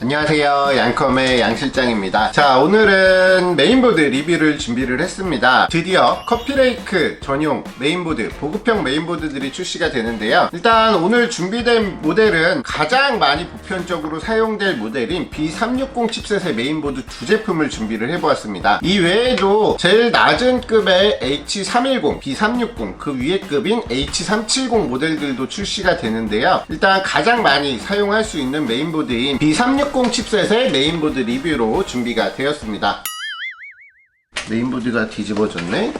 안녕하세요. 양컴의 양실장입니다. 자 오늘은 메인보드 리뷰를 준비를 했습니다. 드디어 커피레이크 전용 메인보드 보급형 메인보드들이 출시가 되는데요. 일단 오늘 준비된 모델은 가장 많이 보편적으로 사용될 모델인 B360 칩셋의 메인보드 두 제품을 준비를 해보았습니다. 이 외에도 제일 낮은 급의 H310, B360 그 위에 급인 H370 모델들도 출시가 되는데요. 일단 가장 많이 사용할 수 있는 메인보드인 B360 칩셋의 메인보드 리뷰로 준비가 되었습니다. 메인보드가 뒤집어졌네.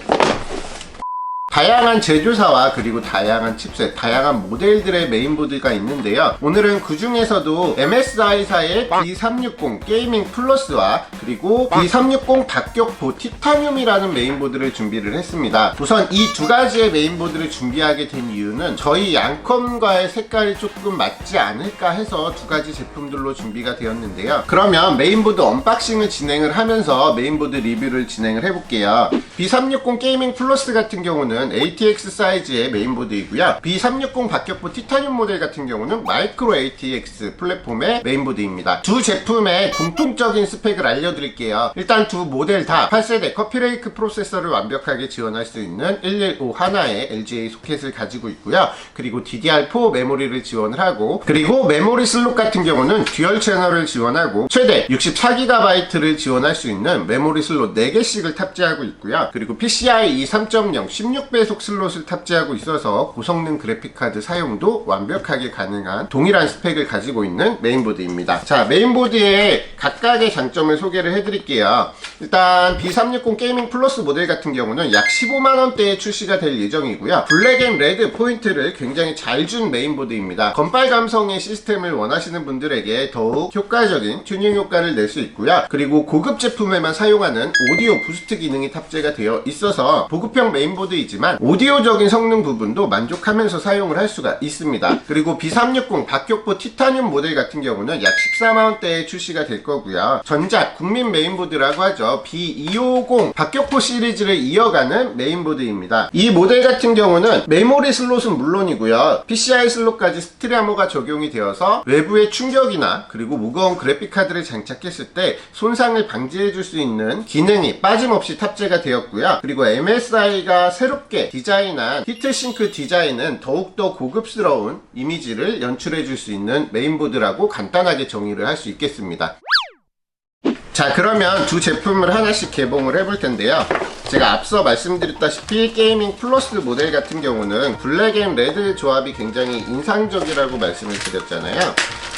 다양한 제조사와 그리고 다양한 칩셋, 다양한 모델들의 메인보드가 있는데요. 오늘은 그 중에서도 MSI사의 B360 게이밍 플러스와 그리고 B360 박격포 티타늄이라는 메인보드를 준비를 했습니다. 우선 이 두 가지의 메인보드를 준비하게 된 이유는 저희 양컴과의 색깔이 조금 맞지 않을까 해서 두 가지 제품들로 준비가 되었는데요. 그러면 메인보드 언박싱을 진행을 하면서 메인보드 리뷰를 진행을 해볼게요. B360 게이밍 플러스 같은 경우는 ATX 사이즈의 메인보드이고요. B360 박격포 티타늄 모델 같은 경우는 마이크로 ATX 플랫폼의 메인보드입니다. 두 제품의 공통적인 스펙을 알려드릴게요. 일단 두 모델 다 8세대 커피레이크 프로세서를 완벽하게 지원할 수 있는 115 하나의 LGA 소켓을 가지고 있고요. 그리고 DDR4 메모리를 지원을 하고 그리고 메모리 슬롯 같은 경우는 듀얼 채널을 지원하고 최대 64GB를 지원할 수 있는 메모리 슬롯 4개씩을 탑재하고 있고요. 그리고 PCIe 3.0 16 배속 슬롯을 탑재하고 있어서 고성능 그래픽카드 사용도 완벽하게 가능한 동일한 스펙을 가지고 있는 메인보드입니다. 자, 메인보드의 각각의 장점을 소개를 해드릴게요. 일단 B360 게이밍 플러스 모델 같은 경우는 약 15만원대에 출시가 될 예정이고요. 블랙 앤 레드 포인트를 굉장히 잘 준 메인보드입니다. 건빨 감성의 시스템을 원하시는 분들에게 더욱 효과적인 튜닝 효과를 낼 수 있고요. 그리고 고급 제품에만 사용하는 오디오 부스트 기능이 탑재가 되어 있어서 보급형 메인보드이지만 오디오적인 성능 부분도 만족하면서 사용을 할 수가 있습니다. 그리고 B360 박격포 티타늄 모델 같은 경우는 약 14만원대에 출시가 될 거고요. 전작 국민 메인보드라고 하죠. B250 박격포 시리즈를 이어가는 메인보드입니다. 이 모델 같은 경우는 메모리 슬롯은 물론이고요. PCI 슬롯까지 스티라모가 적용이 되어서 외부의 충격이나 그리고 무거운 그래픽카드를 장착했을 때 손상을 방지해 줄 수 있는 기능이 빠짐없이 탑재가 되었고요. 그리고 MSI가 새롭게 디자인한 히트싱크 디자인은 더욱더 고급스러운 이미지를 연출해 줄 수 있는 메인보드라고 간단하게 정의를 할 수 있겠습니다. 자 그러면 두 제품을 하나씩 개봉을 해볼 텐데요 제가 앞서 말씀드렸다시피 게이밍 플러스 모델 같은 경우는 블랙 앤 레드 조합이 굉장히 인상적이라고 말씀을 드렸잖아요.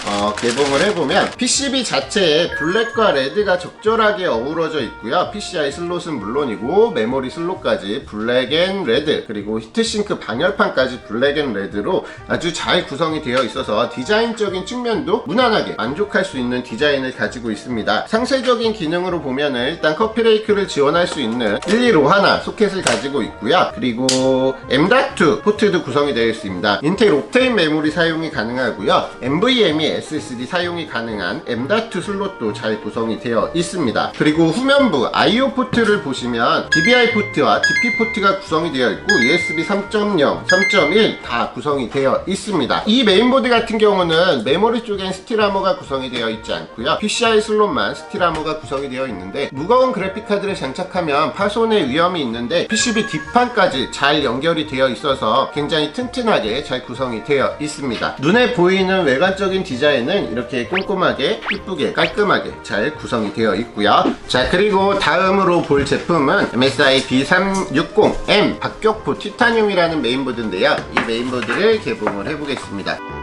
어, 개봉을 해보면 PCB 자체에 블랙과 레드가 적절하게 어우러져 있고요. PCI 슬롯은 물론이고 메모리 슬롯까지 블랙 앤 레드 그리고 히트싱크 방열판까지 블랙 앤 레드로 아주 잘 구성이 되어 있어서 디자인적인 측면도 무난하게 만족할 수 있는 디자인을 가지고 있습니다. 상세적인 기능으로 보면은 일단 커피레이크를 지원할 수 있는 115 하나 소켓을 가지고 있고요. 그리고 M.2 포트도 구성이 되어 있습니다. 인텔 옵테인 메모리 사용이 가능하고요. NVMe SSD 사용이 가능한 M.2 슬롯도 잘 구성이 되어 있습니다. 그리고 후면부 I.O 포트를 보시면 DVI 포트와 DP 포트가 구성이 되어 있고 USB 3.0, 3.1 다 구성이 되어 있습니다. 이 메인보드 같은 경우는 메모리 쪽엔 스틸아머가 구성이 되어 있지 않고요. PCI 슬롯만 스틸아머가 구성이 되어 있는데 무거운 그래픽카드를 장착하면 파손 의 위험이 있는데 PCB 뒷판까지 잘 연결이 되어 있어서 굉장히 튼튼하게 잘 구성이 되어 있습니다. 눈에 보이는 외관적인 디자인은 이렇게 꼼꼼하게 이쁘게 깔끔하게 잘 구성이 되어 있고요. 자 그리고 다음으로 볼 제품은 MSI B360M 박격포 티타늄이라는 메인보드인데요. 이 메인보드를 개봉을 해보겠습니다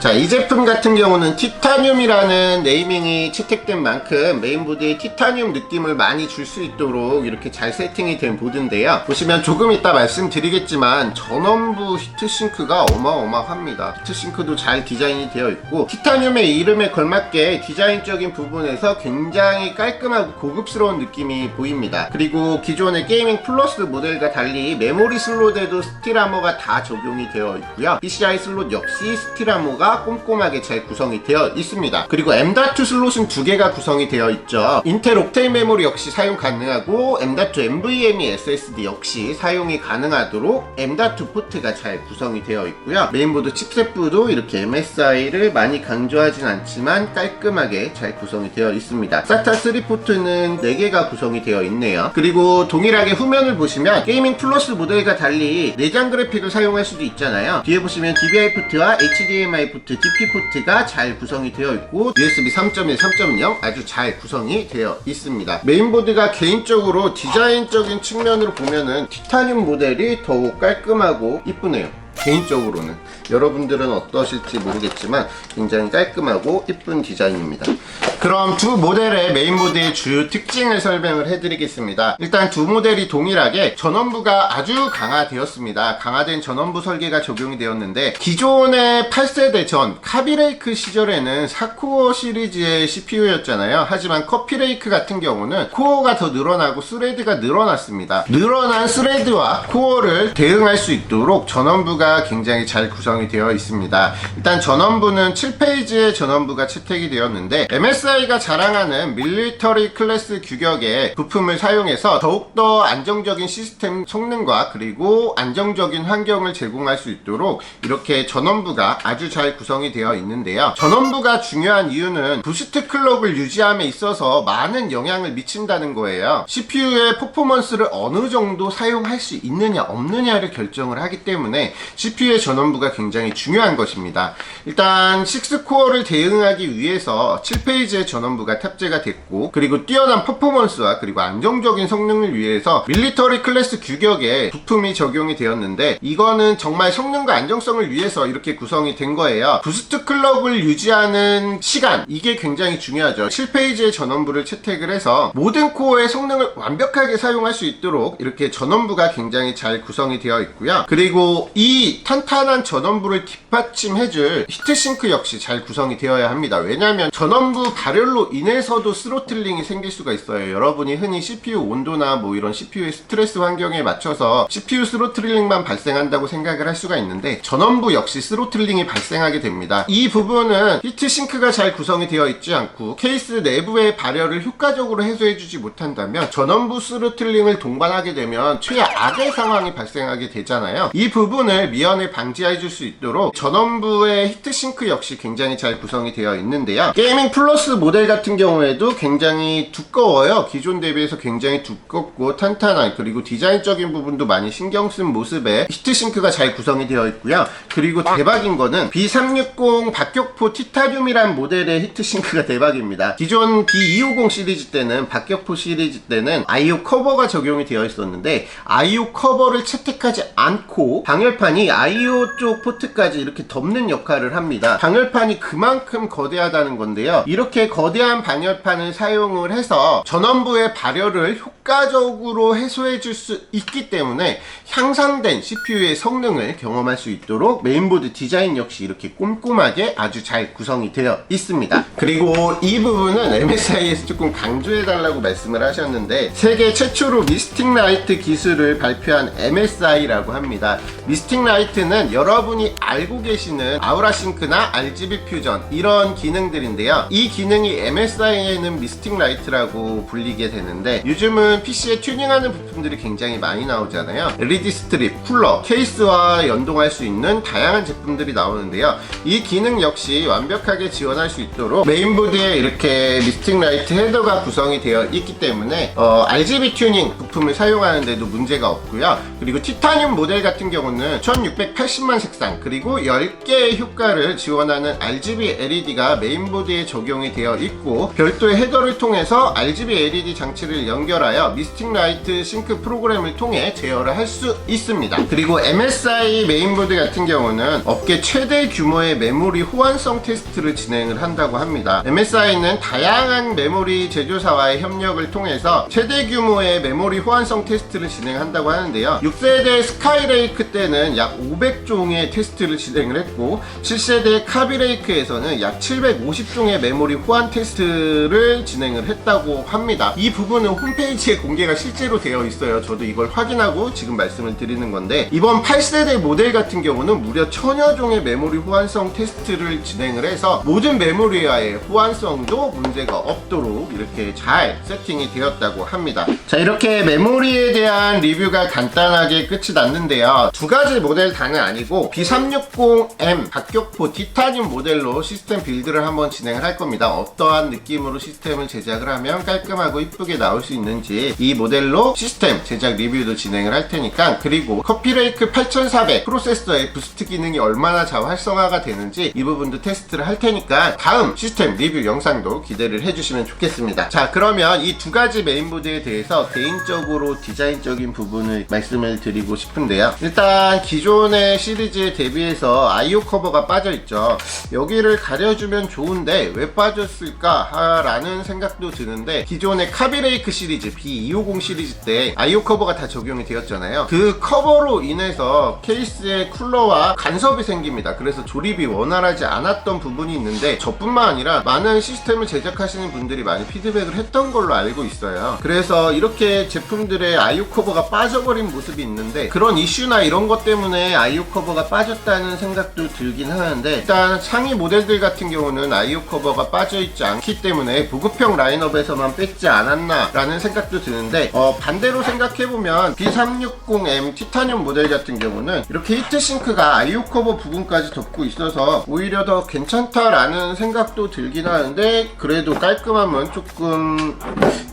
자, 이 제품 같은 경우는 티타늄이라는 네이밍이 채택된 만큼 메인보드에 티타늄 느낌을 많이 줄 수 있도록 이렇게 잘 세팅이 된 보드인데요. 보시면 조금 이따 말씀드리겠지만 전원부 히트싱크가 어마어마합니다. 히트싱크도 잘 디자인이 되어 있고 티타늄의 이름에 걸맞게 디자인적인 부분에서 굉장히 깔끔하고 고급스러운 느낌이 보입니다. 그리고 기존의 게이밍 플러스 모델과 달리 메모리 슬롯에도 스틸아머가 다 적용이 되어 있고요. PCI 슬롯 역시 스틸아머가 가 꼼꼼하게 잘 구성이 되어 있습니다. 그리고 M.2 슬롯은 두 개가 구성이 되어 있죠. 인텔 옥테인 메모리 역시 사용 가능하고 M.2 NVMe SSD 역시 사용이 가능하도록 M.2 포트가 잘 구성이 되어 있고요. 메인보드 칩셋부도 이렇게 MSI를 많이 강조하진 않지만 깔끔하게 잘 구성이 되어 있습니다. SATA 3 포트는 4개가 구성이 되어 있네요. 그리고 동일하게 후면을 보시면 게이밍 플러스 모델과 달리 내장 그래픽을 사용할 수도 있잖아요. 뒤에 보시면 DVI 포트와 HDMI 포트, DP 포트가 잘 구성이 되어 있고 USB 3.1, 3.0 아주 잘 구성이 되어 있습니다. 메인보드가 개인적으로 디자인적인 측면으로 보면은 티타늄 모델이 더욱 깔끔하고 이쁘네요. 개인적으로는 여러분들은 어떠실지 모르겠지만 굉장히 깔끔하고 이쁜 디자인입니다. 그럼 두 모델의 메인보드의 주요 특징을 설명을 해드리겠습니다. 일단 두 모델이 동일하게 전원부가 아주 강화되었습니다. 강화된 전원부 설계가 적용이 되었는데 기존의 8세대 전 카비레이크 시절에는 4코어 시리즈의 CPU였잖아요. 하지만 커피레이크 같은 경우는 코어가 더 늘어나고 스레드가 늘어났습니다. 늘어난 스레드와 코어를 대응할 수 있도록 전원부 가 굉장히 잘 구성이 되어 있습니다. 일단 전원부는 7페이지의 전원부가 채택이 되었는데 MSI가 자랑하는 밀리터리 클래스 규격의 부품을 사용해서 더욱더 안정적인 시스템 성능과 그리고 안정적인 환경을 제공할 수 있도록 이렇게 전원부가 아주 잘 구성이 되어 있는데요. 전원부가 중요한 이유는 부스트 클럭을 유지함에 있어서 많은 영향을 미친다는 거예요. CPU의 퍼포먼스를 어느 정도 사용할 수 있느냐 없느냐를 결정을 하기 때문에 CPU의 전원부가 굉장히 중요한 것입니다. 일단 6코어를 대응하기 위해서 7페이지의 전원부가 탑재가 됐고 그리고 뛰어난 퍼포먼스와 그리고 안정적인 성능을 위해서 밀리터리 클래스 규격의 부품이 적용이 되었는데 이거는 정말 성능과 안정성을 위해서 이렇게 구성이 된 거예요. 부스트 클럭을 유지하는 시간 이게 굉장히 중요하죠. 7페이지의 전원부를 채택을 해서 모든 코어의 성능을 완벽하게 사용할 수 있도록 이렇게 전원부가 굉장히 잘 구성이 되어 있고요. 그리고 이 탄탄한 전원부를 뒷받침해줄 히트싱크 역시 잘 구성이 되어야 합니다. 왜냐하면 전원부 발열로 인해서도 스로틀링이 생길 수가 있어요. 여러분이 흔히 CPU 온도나 뭐 이런 CPU의 스트레스 환경에 맞춰서 CPU 스로틀링만 발생한다고 생각을 할 수가 있는데 전원부 역시 스로틀링이 발생하게 됩니다. 이 부분은 히트싱크가 잘 구성이 되어 있지 않고 케이스 내부의 발열을 효과적으로 해소해주지 못한다면 전원부 스로틀링을 동반하게 되면 최악의 상황이 발생하게 되잖아요. 이 부분을 미연에 방지해 줄 수 있도록 전원부의 히트싱크 역시 굉장히 잘 구성이 되어 있는데요. 게이밍 플러스 모델 같은 경우에도 굉장히 두꺼워요. 기존 대비해서 굉장히 두껍고 탄탄한 그리고 디자인적인 부분도 많이 신경 쓴 모습에 히트싱크가 잘 구성이 되어 있고요. 그리고 대박인 거는 B360 박격포 티타늄이란 모델의 히트싱크가 대박입니다. 기존 B250 시리즈 때는 박격포 시리즈 때는 IO 커버가 적용이 되어 있었는데 IO 커버를 채택하지 않고 방열판이 IO 쪽 포트까지 이렇게 덮는 역할을 합니다. 방열판이 그만큼 거대하다는 건데요. 이렇게 거대한 방열판을 사용을 해서 전원부의 발열을 효과 적으로 해소해 줄 수 있기 때문에 향상된 CPU의 성능을 경험할 수 있도록 메인보드 디자인 역시 이렇게 꼼꼼하게 아주 잘 구성이 되어 있습니다. 그리고 이 부분은 MSI에서 조금 강조해 달라고 말씀을 하셨는데 세계 최초로 미스틱 라이트 기술을 발표한 MSI라고 합니다. 미스틱 라이트는 여러분이 알고 계시는 아우라 싱크나 RGB 퓨전 이런 기능들인데요. 이 기능이 MSI에는 미스틱 라이트라고 불리게 되는데 요즘은 PC에 튜닝하는 부품들이 굉장히 많이 나오잖아요. LED 스트립, 쿨러, 케이스와 연동할 수 있는 다양한 제품들이 나오는데요. 이 기능 역시 완벽하게 지원할 수 있도록 메인보드에 이렇게 미스틱 라이트 헤더가 구성이 되어 있기 때문에 어, RGB 튜닝 부품을 사용하는데도 문제가 없고요. 그리고 티타늄 모델 같은 경우는 1680만 색상 그리고 10개의 효과를 지원하는 RGB LED가 메인보드에 적용이 되어 있고 별도의 헤더를 통해서 RGB LED 장치를 연결하여 미스틱 라이트 싱크 프로그램을 통해 제어를 할 수 있습니다. 그리고 MSI 메인보드 같은 경우는 업계 최대 규모의 메모리 호환성 테스트를 진행을 한다고 합니다. MSI는 다양한 메모리 제조사와의 협력을 통해서 최대 규모의 메모리 호환성 테스트를 진행한다고 하는데요. 6세대 스카이레이크 때는 약 500종의 테스트를 진행을 했고 7세대 카비레이크에서는 약 750종의 메모리 호환 테스트를 진행을 했다고 합니다. 이 부분은 홈페이지 에 사이트에 공개가 실제로 되어 있어요. 저도 이걸 확인하고 지금 말씀을 드리는 건데 이번 8세대 모델 같은 경우는 무려 천여 종의 메모리 호환성 테스트를 진행을 해서 모든 메모리와의 호환성도 문제가 없도록 이렇게 잘 세팅이 되었다고 합니다. 자 이렇게 메모리에 대한 리뷰가 간단하게 끝이 났는데요. 두 가지 모델 다는 아니고 B360M 박격포 티타늄 모델로 시스템 빌드를 한번 진행을 할 겁니다. 어떠한 느낌으로 시스템을 제작을 하면 깔끔하고 이쁘게 나올 수 있는지 이 모델로 시스템 제작 리뷰도 진행을 할 테니까 그리고 커피레이크 8400 프로세서의 부스트 기능이 얼마나 잘 활성화가 되는지 이 부분도 테스트를 할 테니까 다음 시스템 리뷰 영상도 기대를 해주시면 좋겠습니다. 자 그러면 이 두 가지 메인보드에 대해서 개인적으로 디자인적인 부분을 말씀을 드리고 싶은데요. 일단 기존의 시리즈에 대비해서 아이오 커버가 빠져 있죠. 여기를 가려주면 좋은데 왜 빠졌을까 라는 생각도 드는데 기존의 카비레이크 시리즈 B250 시리즈 때 아이오 커버가 다 적용이 되었잖아요. 그 커버로 인해서 케이스에 쿨러와 간섭이 생깁니다. 그래서 조립이 원활하지 않았던 부분이 있는데 저뿐만 아니라 많은 시스템을 제작하시는 분들이 많이 피드백을 했던 걸로 알고 있어요. 그래서 이렇게 제품들의 아이오 커버가 빠져버린 모습이 있는데 그런 이슈나 이런 것 때문에 아이오 커버가 빠졌다는 생각도 들긴 하는데 일단 상위 모델들 같은 경우는 아이오 커버가 빠져있지 않기 때문에 보급형 라인업에서만 뺐지 않았나 라는 생각도 드는데 어, 반대로 생각해보면 B360M 티타늄 모델 같은 경우는 이렇게 히트싱크가 아이오 커버 부분까지 덮고 있어서 오히려 더 괜찮다라는 생각도 들긴 하는데 그래도 깔끔함은 조금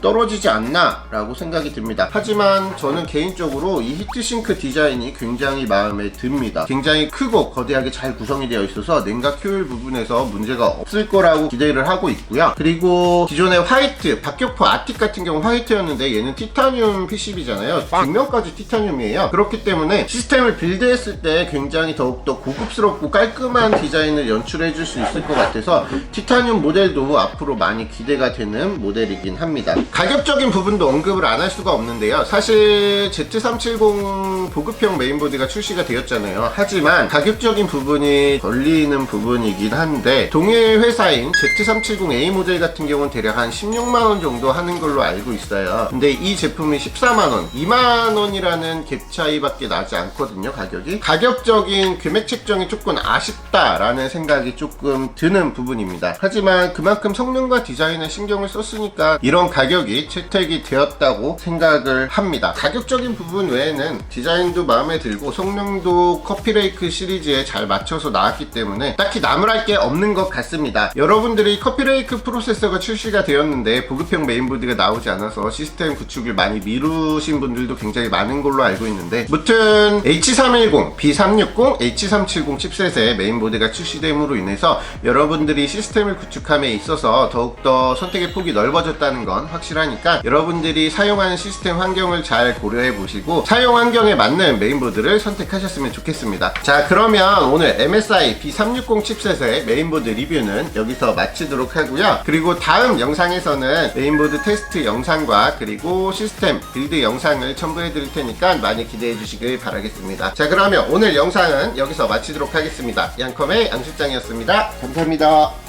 떨어지지 않나 라고 생각이 듭니다. 하지만 저는 개인적으로 이 히트싱크 디자인이 굉장히 마음에 듭니다. 굉장히 크고 거대하게 잘 구성이 되어 있어서 냉각 효율 부분에서 문제가 없을 거라고 기대를 하고 있고요. 그리고 기존의 화이트 박격포 아틱 같은 경우 화이트였는데 얘는 티타늄 PCB잖아요. 뒷면까지 티타늄이에요. 그렇기 때문에 시스템을 빌드했을 때 굉장히 더욱더 고급스럽고 깔끔한 디자인을 연출해 줄 수 있을 것 같아서 티타늄 모델도 앞으로 많이 기대가 되는 모델이긴 합니다. 가격적인 부분도 언급을 안 할 수가 없는데요. 사실 Z370 보급형 메인보드가 출시가 되었잖아요. 하지만 가격적인 부분이 걸리는 부분이긴 한데 동일 회사인 Z370A 모델 같은 경우는 대략 한 16만원 정도 하는 걸로 알고 있어요 근데 이 제품이 14만원 2만원이라는 갭 차이밖에 나지 않거든요 가격이. 가격적인 금액 책정이 조금 아쉽다라는 생각이 조금 드는 부분입니다. 하지만 그만큼 성능과 디자인에 신경을 썼으니까 이런 가격이 채택이 되었다고 생각을 합니다. 가격적인 부분 외에는 디자인도 마음에 들고 성능도 커피레이크 시리즈에 잘 맞춰서 나왔기 때문에 딱히 나무랄 게 없는 것 같습니다. 여러분들이 커피레이크 프로세서가 출시가 되었는데 보급형 메인보드가 나오지 않아서 시스템 구축을 많이 미루신 분들도 굉장히 많은 걸로 알고 있는데 무튼 H310, B360, H370 칩셋의 메인보드가 출시됨으로 인해서 여러분들이 시스템을 구축함에 있어서 더욱더 선택의 폭이 넓어졌다는 건 확실하니까 여러분들이 사용하는 시스템 환경을 잘 고려해 보시고 사용 환경에 맞는 메인보드를 선택하셨으면 좋겠습니다. 자 그러면 오늘 MSI B360 칩셋의 메인보드 리뷰는 여기서 마치도록 하고요. 그리고 다음 영상에서는 메인보드 테스트 영상과 그리고 시스템 빌드 영상을 첨부해 드릴 테니까 많이 기대해 주시길 바라겠습니다. 자 그러면 오늘 영상은 여기서 마치도록 하겠습니다. 양컴의 양실장이었습니다. 감사합니다